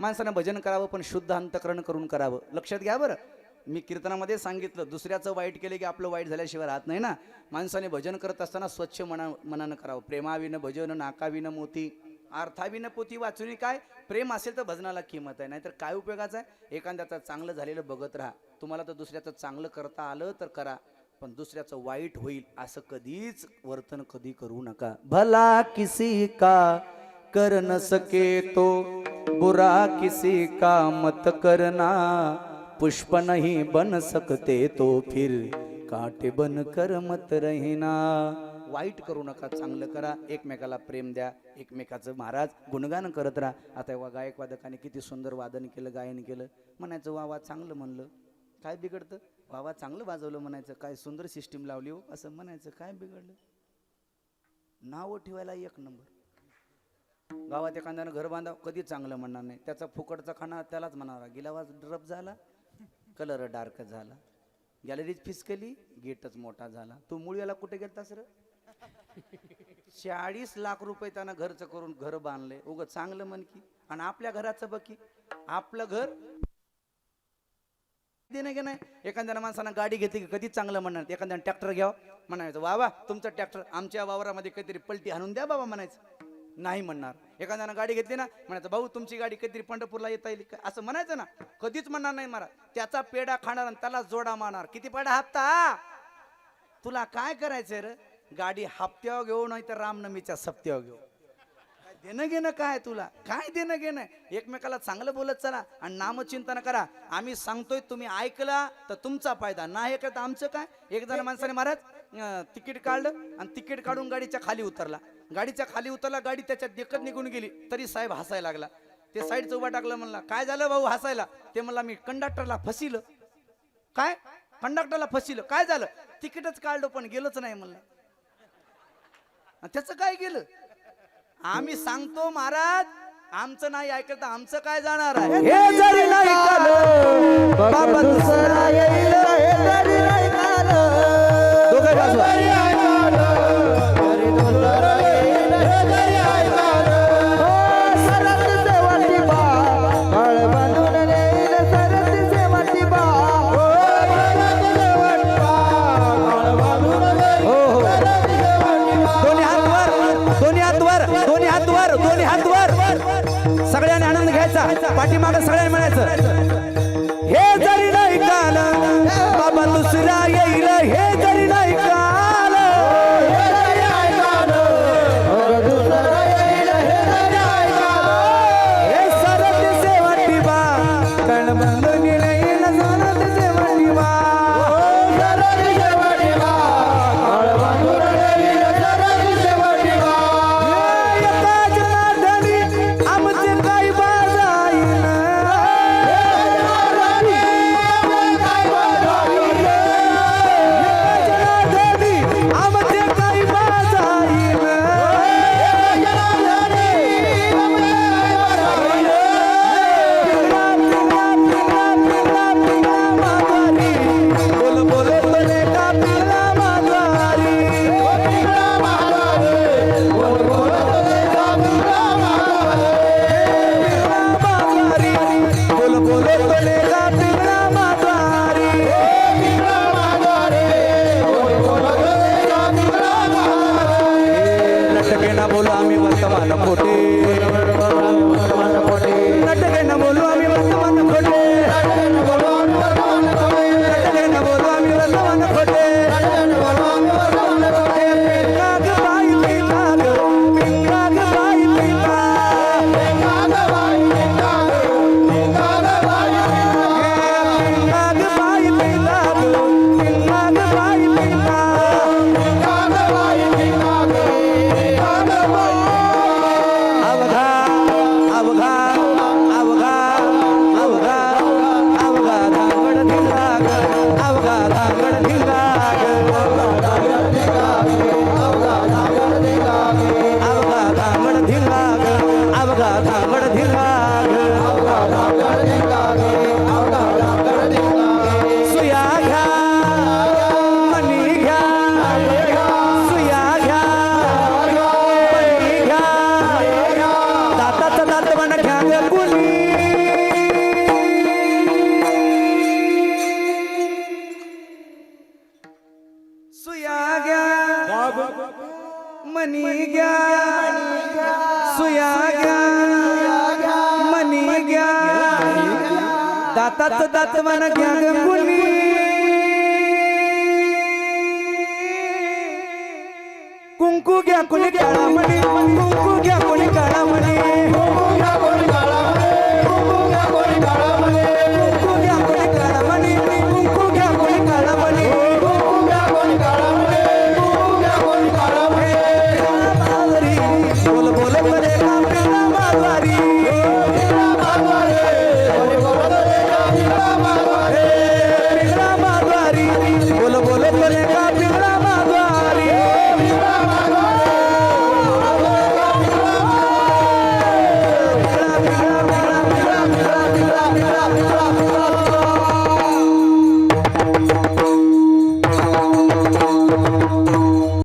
माणसानं भजन करावं पण शुद्ध अंतकरण करून करावं. लक्षात घ्या बरं. मी कीर्तनामध्ये सांगितलं दुसऱ्याचं वाईट केलं की आपलं वाईट झाल्याशिवाय राहत नाही ना. माणसाने भजन करत असताना स्वच्छ मना मनानं करावं. प्रेमाविनं भजन नाकाविनं मोती अर्थाविनं पोती वाचून काय? प्रेम असेल तर भजनाला किंमत आहे. नाहीतर काय उपयोगाचं आहे? एखाद्याचं चांगलं झालेलं बघत राहा. तुम्हाला तर दुसऱ्याचं चांगलं करता आलं तर करा. पण दुसऱ्याचं वाईट होईल असं कधीच वर्तन कधी करू नका. भला किसी का कर न सके तो बुरा किसी का मत करना। पुष्प नहीं बन सकते तो फिर काटे बन कर मत रहना। वाईट करू नका चांगलं करा एकमेकाला प्रेम द्या एकमेकाचं महाराज गुणगान करत राहा. आता वा गायक वादकाने किती सुंदर वादन केलं गायन केलं. म्हणायचं वा वा चांगलं म्हणलं. काय बिघडतं? वा वा चांगलं वाजवलं म्हणायचं. काय सुंदर सिस्टीम लावली हो असं म्हणायचं. काय बिघडलं? नावं ठेवायला एक नंबर. गावात एखाद्यानं घर बांधाव कधी चांगलं म्हणणार नाही. त्याचा फुकटचा खाना त्यालाच म्हणावा गिलावाज ड्रप झाला कलर डार्क झाला. गॅलरीज फिसकली गेटच मोठा झाला. तू मुळ्याला कुठे गेलतास र? चाळीस लाख रुपये त्यानं घरचं करून घर बांधले. उग चांगलं म्हण की. आणि आपल्या घराचं बघ की. आपलं घर देणं घे नाही. एखाद्यानं माणसानं गाडी घेतली की कधी चांगलं म्हणणार एखाद्यानं ट्रॅक्टर घ्यावं म्हणायचं. वा वा तुमचं ट्रॅक्टर आमच्या वावरामध्ये काहीतरी पलटी आणून द्या बाबा म्हणायचं. नाही म्हणणार. एखाद्यानं गाडी घेतली ना म्हणायचं भाऊ तुमची गाडी कधीतरी पंढरपूरला येता येईल का? असं म्हणायचं ना. कधीच म्हणणार नाही मला त्याचा पेढा खाणार आणि त्याला जोडा मारणार. किती पेडा हप्ता? तुला काय करायचंय रे? गाडी हप्त्यावर घेऊ नाही तर रामनवमीच्या सप्त्यावर घेऊ. देणं घेणं काय तुला? काय देणं घेणं एकमेकाला चांगलं बोलत चला आणि नामचिंतन करा. आम्ही सांगतोय तुम्ही ऐकला तर तुमचा फायदा. नाही ऐकलं तर आमचं काय? एक जण माणसाने महाराज तिकीट काढलं आणि तिकीट काढून गाडीच्या खाली उतरला. गाडीच्या खाली उतरला गाडी त्याच्यात देखत निघून गेली. तरी साहेब हसायला लागला. ते साईड उभा टाकलं म्हणला काय झालं भाऊ हसायला? ते म्हणला मी कंडक्टरला फसिलं. काय? कंडक्टरला फसिलं? काय झालं? तिकीटच काढलं पण गेलोच नाही म्हणलं. त्याचं काय गेलं? आम्ही सांगतो महाराज आमचं नाही ऐकत तर आमचं काय जाणार आहे? दोन्ही हात वर दोन्ही हात वर सगळ्यांनी आनंद घ्यायचा. पाठीमाग सगळ्यांनी म्हणायचं. हे जरी नाही काल बाबा दुसरा येईल हे सुया घ्या मनी घ्या दाताच दात मन घ्या गुणी कुंकू घ्या कुणी काळा मनी कुंकू घ्या कुणी काळा म्हणे